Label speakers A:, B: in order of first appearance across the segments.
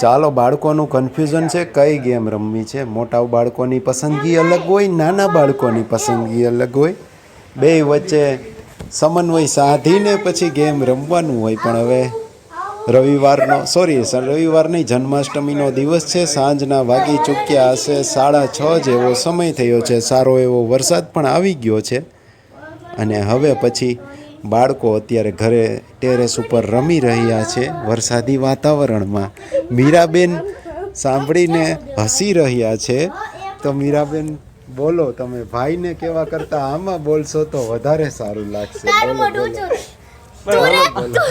A: ચાલો બાળકોનું કન્ફ્યુઝન છે કઈ ગેમ રમવી છે? મોટા બાળકોની પસંદગી અલગ હોય નાના બાળકોની પસંદગી અલગ હોય? બે વચ્ચે સમન્વય સાધીને પછી ગેમ રમવાનું હોય પણ હવે રવિવારનો સોરી રવિવાર નહીં જન્માષ્ટમીનો દિવસ છે સાંજના વાગી ચૂક્યા હશે સાડા છ જેવો સમય થયો છે સારો એવો વરસાદ પણ આવી ગયો છે. અને હવે પછી બાળકો અત્યારે ઘરે ટેરેસ ઉપર રમી રહ્યા છે વરસાદી વાતાવરણમાં. મીરાબેન સાંભળીને હસી રહ્યા છે. તો મીરાબેન બોલો તમે ભાઈને કેવા કરતા આમાં બોલશો તો વધારે સારું લાગશે. બોલો બોલો. બોલો.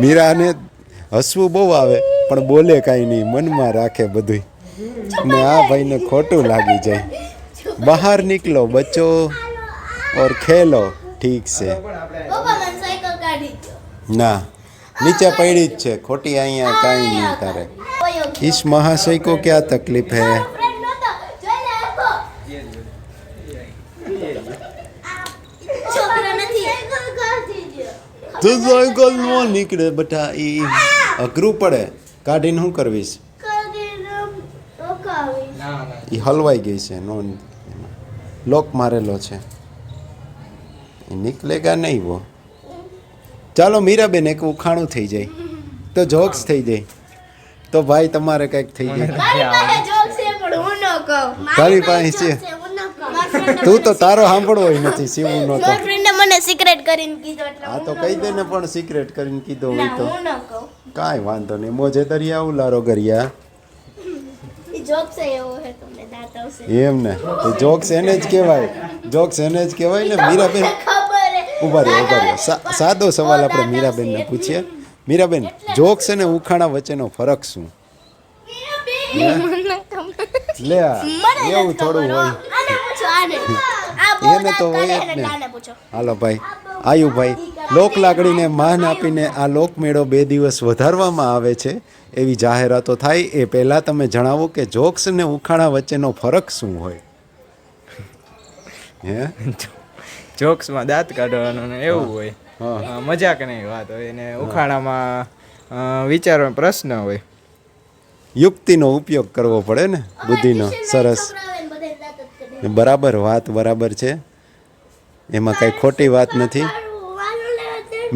A: મીરાને હસવું બહુ આવે પણ બોલે કાંઈ નહીં મનમાં રાખે બધું ને આ ભાઈને ખોટું લાગી જાય. બહાર નીકળો બચ્ચો. ઓર ખેલો ઠીક છે ના નીચે પડી જ છે ખોટી અહીંયા કાંઈ નહીં તારે इस महाशय को क्या तकलीफ है તો સાયકલ નો નીકળે બટા એ અઘરું પડે કાઢીને શું કરવીશ એ હલવાઈ ગઈ છે નો લોક મારેલો છે એ નીકળેગા નહીં વો. ચાલો મીરાબેન એક ઉખાણું થઈ જાય. તો જોક્સ થઈ જાય. તો ભાઈ તમારે કંઈક થઈ જાય. તારી પાસે તું તો તારો સાંભળવો નથી સીવું નો
B: તો. મને સિક્રેટ કરીને કીધો
A: આ તો કહી દે ને પણ સિક્રેટ કરીને કીધો હોય તો.
B: હું
A: કાંઈ વાંધો નહીં. મોજે દરિયા ઉલારો ગરિયા
B: હે
A: એમ ને. જોક્સ એને જ કહેવાય. જોક્સ એને જ કહેવાય ને. મીરાબેન ઊભા રહ્યો ઊભા રહ્યો સા- સાદો સવાલ આપણે મીરાબેનને પૂછીએ. મીરાબેન જોક્સ અને ઉખાણા વચ્ચેનો ફરક શું? લે આ, એવું થોડું હોય.
B: આને પૂછો આને. આ બહુ
A: એને તો હોય જ ને.
B: હાલો ભાઈ પૂછો
A: ભાઈ લોક લાગણીને માન આપીને આ લોકમેળો બે દિવસ વધારવામાં આવે છે. એવી જાહેરાતો થાય એ પહેલાં તમે જણાવો કે જોક્સ ને ઉખાણા વચ્ચેનો ફરક શું હોય? હે?
C: જોક્સમાં દાંત કાઢવાનો ને એવું હોય. મજાક નહીં વાત હોય ને ઉખાણામાં વિચારવાનો પ્રશ્ન હોય.
A: યુક્તિનો ઉપયોગ કરવો પડે ને બુદ્ધિનો સરસ. બરાબર વાત બરાબર છે. એમાં કાંઈ ખોટી વાત નથી.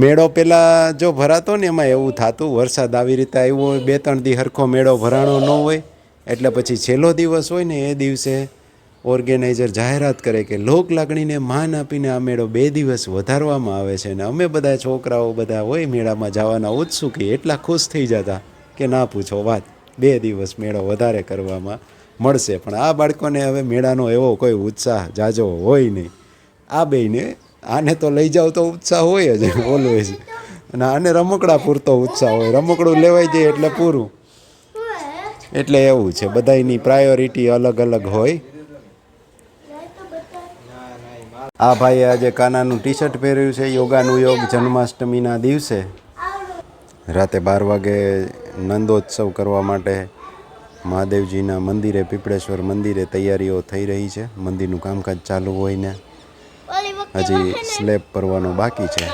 A: મેળો પેલા જો ભરાતો ને એમાં એવું થતું વરસાદ આવી રીતે આવ્યો હોય બે ત્રણ દી હરખો મેળો ભરાણો ન હોય એટલે પછી છેલ્લો દિવસ હોય ને એ દિવસે ઓર્ગેનાઇઝર જાહેરાત કરે કે લોક લાગણીને માન આપીને આ મેળો બે દિવસ વધારવામાં આવે છે ને અમે બધા છોકરાઓ બધા હોય મેળામાં જવાના ઉત્સુકી એટલા ખુશ થઈ જતા કે ના પૂછો વાત બે દિવસ મેળો વધારે કરવામાં મળશે. પણ આ બાળકોને હવે મેળાનો એવો કોઈ ઉત્સાહ જાજો હોય નહીં. આ બેયને આને તો લઈ જાવ તો ઉત્સાહ હોય જ ઓલવેઝ અને આને રમકડા પૂરતો ઉત્સાહ હોય રમકડું લેવાઈ જાય એટલે પૂરું. એટલે એવું છે બધાયની પ્રાયોરિટી અલગ અલગ હોય. આ ભાઈએ આજે કાનાનું ટી શર્ટ પહેર્યું છે, યોગાનું યોગ જન્માષ્ટમીના દિવસે. રાતે બાર વાગે નંદોત્સવ કરવા માટે મહાદેવજીના મંદિરે, પીપળેશ્વર મંદિરે તૈયારીઓ થઈ રહી છે. મંદિરનું કામકાજ ચાલુ હોય ને હજી સ્લેબ ભરવાનો બાકી છે.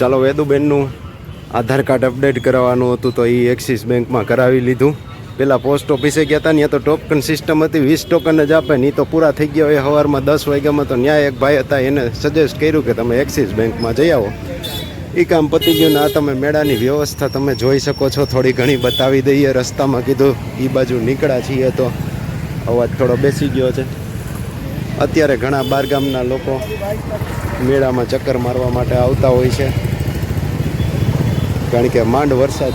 A: ચાલો વેદુબેનનું આધાર કાર્ડ અપડેટ કરાવવાનું હતું તો એ એક્સિસ બેંકમાં કરાવી લીધું. પેલા પોસ્ટ ઓફિસે ગયા હતા ત્યાં તો ટોકન સિસ્ટમ હતી, વીસ ટોકન જ આપે નહીં તો પૂરા થઈ ગયા હોય. સવારમાં દસ વાગ્યામાં તો ન્યાય એક ભાઈ હતા, એને સજેસ્ટ કર્યું કે તમે એક્સિસ બેંકમાં જઈ આવો. એ કામ પતી ગયું ને તમે મેળાની વ્યવસ્થા તમે જોઈ શકો છો. થોડી ઘણી બતાવી દઈએ. રસ્તામાં કીધું એ બાજુ નીકળ્યા છીએ તો અવાજ થોડો બેસી ગયો છે. અત્યારે ઘણા બારગામના લોકો મેળામાં ચક્કર મારવા માટે આવતા હોય છે. કારણ કે માંડ વરસાદ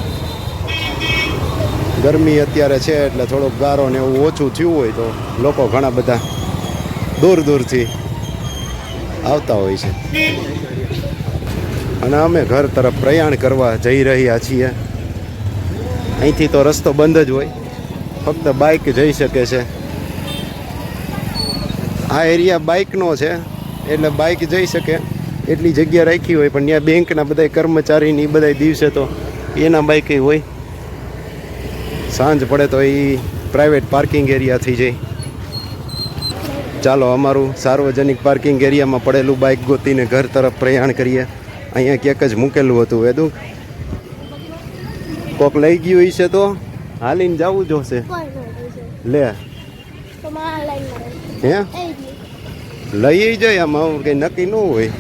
A: ગરમી અત્યારે છે એટલે થોડોક ગારો ને એવું ઓછું થયું હોય તો લોકો ઘણા બધા દૂર દૂરથી આવતા હોય છે. અને અમે ઘર તરફ પ્રયાણ કરવા જઈ રહ્યા છીએ. અહીંથી તો રસ્તો બંધ જ હોય. ફક્ત બાઇક જઈ શકે છે. આ એરિયા બાઇકનો છે, એટલે બાઇક જઈ શકે. એટલી જગ્યા રાખી હોય, પણ ત્યાં બેંકના બધા કર્મચારીની બધા દિવસે તો એના બાઇક હોય. સાંજ પડે તો એ પ્રાઇવેટ પાર્કિંગ એરિયા થઈ જાય ચાલો અમારું સાર્વજનિક પાર્કિંગ એરિયામાં પડેલું બાઇક ગોતીને ઘર તરફ પ્રયાણ કરીએ. અહીંયા ક્યાંક જ મૂકેલું હતું વેદુ કોક લઈ ગયું હશે તો? હાલીને જવું જોશે લે. હે? લઈ જાય આમાં કંઈ નક્કી ન હોય.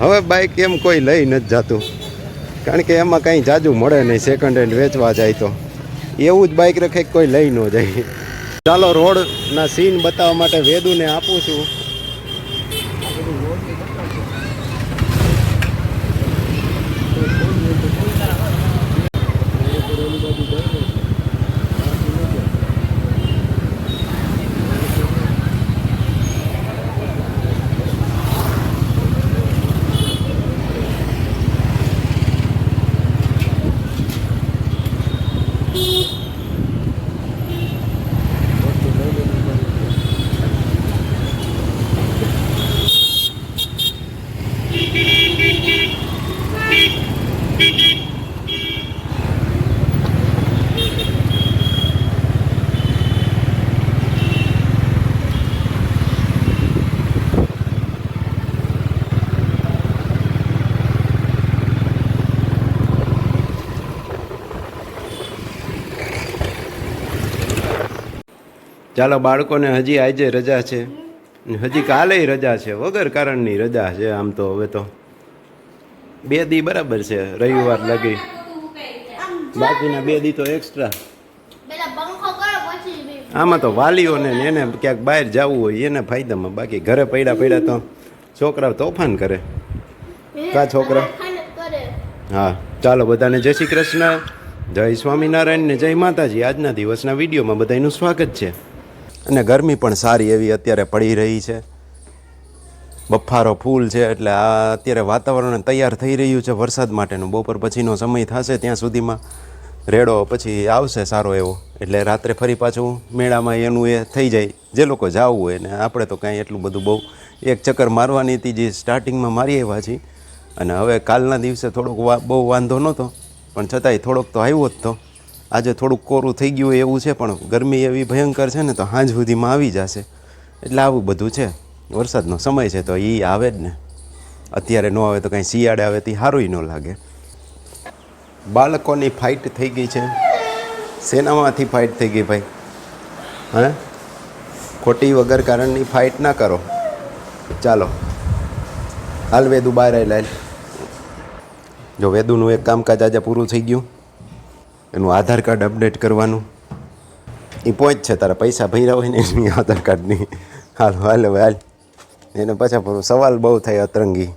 A: હવે બાઇક એમ કોઈ લઈ નથી જતું. કારણ કે એમાં કંઈ જાજુ મળે નહીં સેકન્ડ હેન્ડ વેચવા જાય તો. એવું જ બાઇક રખે કોઈ લઈ ન જાય. ચાલો રોડના સીન બતાવવા માટે વેદુને આપું છું. ચાલો બાળકોને હજી આજે રજા છે. હજી કાલે રજા છે વગર કારણની રજા છે આમ તો હવે તો. બે દી બરાબર છે રવિવાર લગી. બાકીના બે દી તો એક્સ્ટ્રા આમાં તો વાલીઓને એને ક્યાંક બહાર જવું હોય એને ફાયદામાં. બાકી ઘરે પડ્યા પડ્યા તો છોકરાઓ તોફાન કરે. કા છોકરા? હા ચાલો બધાને જય શ્રી કૃષ્ણ જય સ્વામિનારાયણ ને જય માતાજી. આજના દિવસના વિડીયોમાં બધાનું સ્વાગત છે. અને ગરમી પણ સારી એવી અત્યારે પડી રહી છે. બફારો ફૂલ છે એટલે આ અત્યારે વાતાવરણ તૈયાર થઈ રહ્યું છે વરસાદ માટેનું. બપોર પછીનો સમય થશે ત્યાં સુધીમાં. રેડો પછી આવશે સારો એવો. એટલે રાત્રે ફરી પાછું મેળામાં એનું એ થઈ જાય. જે લોકો જવું હોય ને આપણે તો કાંઈ એટલું બધું બહુ એક ચક્કર મારવાની હતી જે સ્ટાર્ટિંગમાં મારી આવ્યા છીએ. અને હવે કાલના દિવસે થોડોક બહુ વાંધો નહોતો. પણ છતાંય થોડોક તો આવ્યો જ તો. આજે થોડુંક કોરું થઈ ગયું હોય એવું છે, પણ ગરમી એવી ભયંકર છે ને, તો સાંજ સુધીમાં આવી જશે. એટલે આવું બધું છે. વરસાદનો સમય છે, તો એ આવે જ ને. અત્યારે ન આવે તો કાંઈ શિયાળે આવે તે સારું ન લાગે. બાળકોની ફાઇટ થઈ ગઈ છે. સેનામાંથી ફાઇટ થઈ ગઈ ભાઈ? હે? ખોટી વગર કારણની ફાઇટ ના કરો. ચાલો. હાલ વેદુ બહાર આવેલા જો વેદુનું એક કામકાજ આજે પૂરું થઈ ગયું. એનું આધાર કાર્ડ અપડેટ કરવાનું. એ પહોંચ છે, તારા પૈસા ભર્યા હોય ને એની આધાર કાર્ડની. હાલ હાલ હાલ. એને પાછા સવાલ બહુ થાય અતરંગી.